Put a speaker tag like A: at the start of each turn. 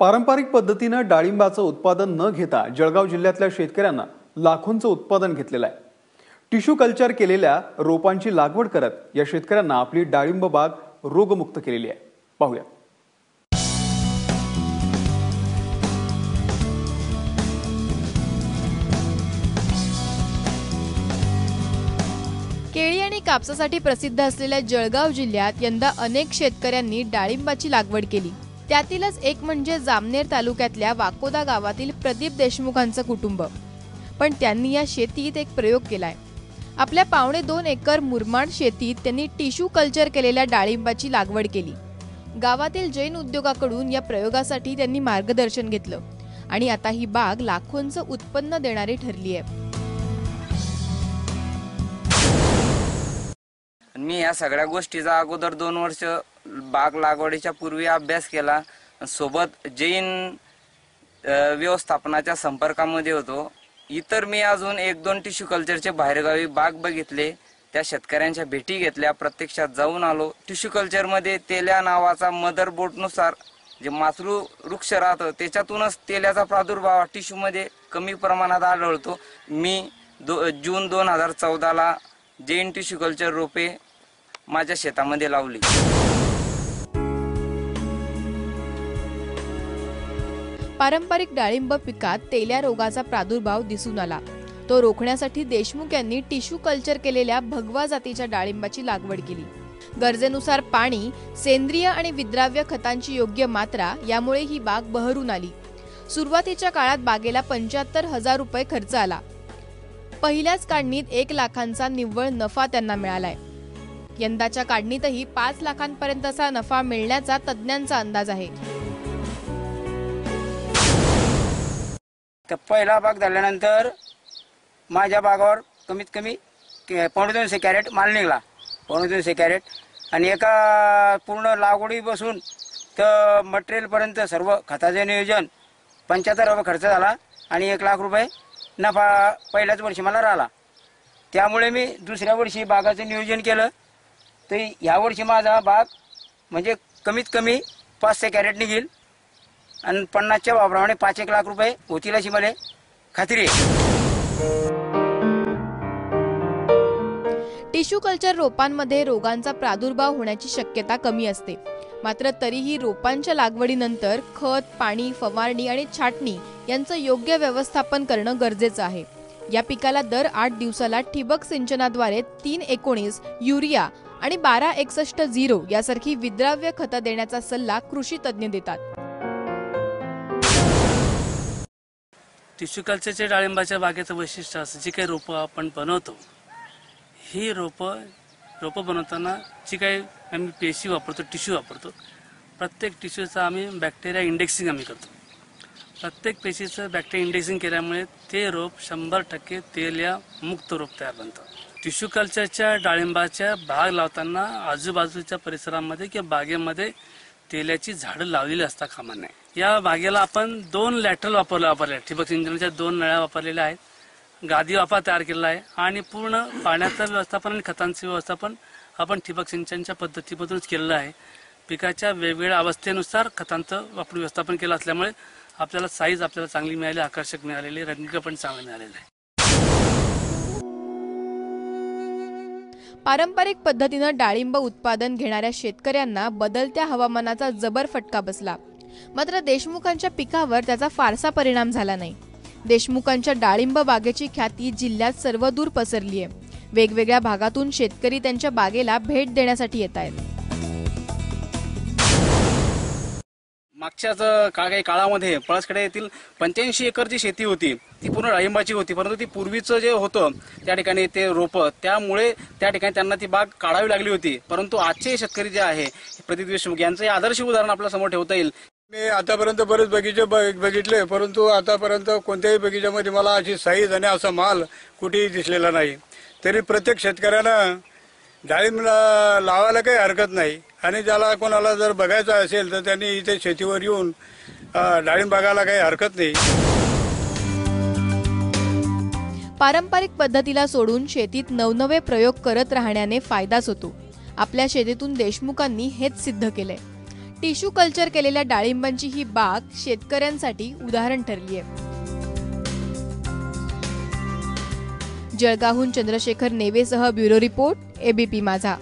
A: पारंपरिक पद्धतीनं डाळिंबाचं उत्पादन न घेता जळगाव जिल्ह्यातल्या शेतकऱ्यांना लाखोंचं उत्पादन घेतलेलं आहे. टिश्यू कल्चर केलेल्या रोपांची लागवड करत या शेतकऱ्यांना आपली डाळिंब बाग रोगमुक्त केलेली आहे. पाहूया
B: केळी आणि कापसासाठी प्रसिद्ध असलेल्या जळगाव जिल्ह्यात यंदा अनेक शेतकऱ्यांनी डाळिंबाची लागवड केली. त्यातीलच एक म्हणजे जामनेर तालुक्यातल्या वाकोदा गावातील प्रदीप देशमुखांचं कुटुंब. पण त्यांनी या शेतीत एक प्रयोग केलाय. आपल्या पावणे दोन एकर मुरमाड शेतीत त्यांनी टिश्यू कल्चर केलेल्या डाळिंबाची लागवड केली. गावातील जैन उद्योगाकडून या प्रयोगासाठी त्यांनी मार्गदर्शन घेतलं आणि आता ही बाग लाखोंचं उत्पन्न देणारी ठरली आहे.
C: मी या सगळ्या गोष्टीचा अगोदर दोन वर्ष बाग लागवडीच्या पूर्वी अभ्यास केला. सोबत जैन व्यवस्थापनाच्या संपर्कामध्ये होतो. इतर मी अजून एक दोन टिश्यू कल्चरचे बाहेरगावी बाग बघितले. त्या शेतकऱ्यांच्या भेटी घेतल्या. प्रत्यक्षात जाऊन आलो. टिश्यू कल्चरमध्ये तेल्या नावाचा मदर बोटनुसार जे मातृ वृक्ष राहतं त्याच्यातूनच तेल्याचा प्रादुर्भाव टिश्यूमध्ये कमी प्रमाणात आढळतो. मी दो जून दोन हजार चौदाला जैन टिश्यू कल्चर रोपे माझ्या शेतामध्ये लावली.
B: पारंपरिक डाळिंब पिकात तेल्या रोगाचा प्रादुर्भाव दिसून आला. तो रोखण्यासाठी देशमुख यांनी टिश्यू कल्चर केलेल्या भगवा जातीच्या डाळिंबाची लागवड केली. गरजेनुसार पाणी सेंद्रिय आणि विद्राव्य खतांची योग्य मात्रा यामुळे ही बाग बहरून आली. सुरुवातीच्या काळात बागेला पंच्याहत्तर हजार रुपये खर्च आला. पहिल्याच काढणीत एक लाखांचा निव्वळ नफा त्यांना मिळालाय. यंदाच्या काढणीतही पाच लाखांपर्यंतचा नफा मिळण्याचा तज्ज्ञांचा अंदाज आहे.
D: तर पहिला भाग झाल्यानंतर माझ्या बागावर कमीत कमी के- पावणे दोनशे कॅरेट माल निघाला. पावणे दोनशे कॅरेट. आणि एका पूर्ण लागवडी बसून तर मटेरियलपर्यंत सर्व खताचे नियोजन पंच्याहत्तर रुपये खर्च झाला आणि एक लाख रुपये नफा पहिल्याच वर्षी मला राहिला. त्यामुळे मी दुसऱ्या वर्षी बागाचं नियोजन केलं. तर ह्या वर्षी माझा बाग म्हणजे कमीत कमी पाचशे कॅरेट निघेल. आणि पन्नासच्या भावाप्रमाणे पाच एक लाख रुपये होतील अशी मला खात्री आहे.
B: टिश्यू कल्चर रोपांमध्ये रोगांचा प्रादुर्भाव होण्याची शक्यता कमी असते. मात्र तरीही रोपांच्या लागवडीनंतर खत पाणी फवारणी आणि छाटणी यांचं योग्य व्यवस्थापन करणं गरजेचं आहे. या पिकाला दर आठ दिवसाला ठिबक सिंचनाद्वारे तीन एकोणीस युरिया आणि बारा एकसष्ट झिरो यासारखी विद्राव्य खतं देण्याचा सल्ला कृषी तज्ज्ञ देतात.
E: टिश्यू कल्चरच्या डाळिंबाच्या बागेचं वैशिष्ट्य असं जी काही रोपं आपण बनवतो ही रोपं रोपं बनवताना जी काही आम्ही पेशी वापरतो टिश्यू वापरतो प्रत्येक टिश्यूचं आम्ही बॅक्टेरिया इंडेक्सिंग आम्ही करतो. प्रत्येक पेशीचं बॅक्टेरिया इंडेक्सिंग केल्यामुळे ते रोप शंभर टक्के तेल या मुक्त रोप तयार बनतं. टिश्यू कल्चरच्या डाळिंबाच्या भाग लावताना आजूबाजूच्या परिसरामध्ये किंवा बागेमध्ये तेलाची झाडं लावलेली असता कामा नये या बागेला आपण दोन लॅटरल वापरले वापरले. ठिबक सिंचनाच्या दोन नळ्या वापरलेल्या आहेत. गादी वाफा तयार केलेला आहे. आणि पूर्ण पाण्याचं व्यवस्थापन आणि खतांचं व्यवस्थापन आपण ठिबक सिंचनच्या पद्धतीमधूनच केलेलं आहे. पिकाच्या वेगवेगळ्या अवस्थेनुसार खतांचं वापरून व्यवस्थापन केलं असल्यामुळे आपल्याला साईज आपल्याला चांगली मिळाली आकर्षक मिळालेली रंग पण चांगलं मिळालेलं आहे.
B: पारंपरिक पद्धतीनं डाळिंब उत्पादन घेणाऱ्या शेतकऱ्यांना बदलत्या हवामानाचा जबर फटका बसला. मात्र देशमुखांच्या पिकावर त्याचा फारसा परिणाम झाला नाही. देशमुखांच्या डाळिंब बागेची ख्याती जिल्ह्यात सर्वदूर पसरली आहे वेगवेगळ्या भागातून शेतकरी त्यांच्या बागेला भेट देण्यासाठी येत आहेत
F: मागच्याच काळ काही काळामध्ये पळसखेडा येथील पंच्याऐंशी एकरची शेती होती ती पूर्ण डाळिंबाची होती. परंतु ती पूर्वीचं जे होतं त्या ठिकाणी ते रोपं त्यामुळे त्या ठिकाणी त्यांना ती बाग काढावी लागली होती. परंतु आजचे शेतकरी जे आहे प्रदीप देशमुख यांचं हे आदर्श उदाहरण आपल्यासमोर ठेवता येईल.
G: मी आतापर्यंत बरेच बगीचे बघितले परंतु आतापर्यंत कोणत्याही बगीच्यामध्ये मला अशी साईज आणि असा माल कुठेही दिसलेला नाही. तरी प्रत्येक शेतकऱ्यानं डाळिंब लावायला काही हरकत नाही. आणि ज्याला कोणाला जर बघायचं असेल तर त्यांनी इथे शेतीवर येऊन डाळिंब बघायला काही हरकत नाही.
B: पारंपरिक पद्धतीला सोडून शेतीत नवनवे प्रयोग करत राहण्याने फायदाच होतो. आपल्या शेतीतून देशमुखांनी हेच सिद्ध केलंय. टिश्यू कल्चर केलेल्या डाळिंबांची ही बाग शेतकऱ्यांसाठी उदाहरण ठरली आहे जळगावहून चंद्रशेखर नेवेसह ब्युरो रिपोर्ट एबीपी माझा.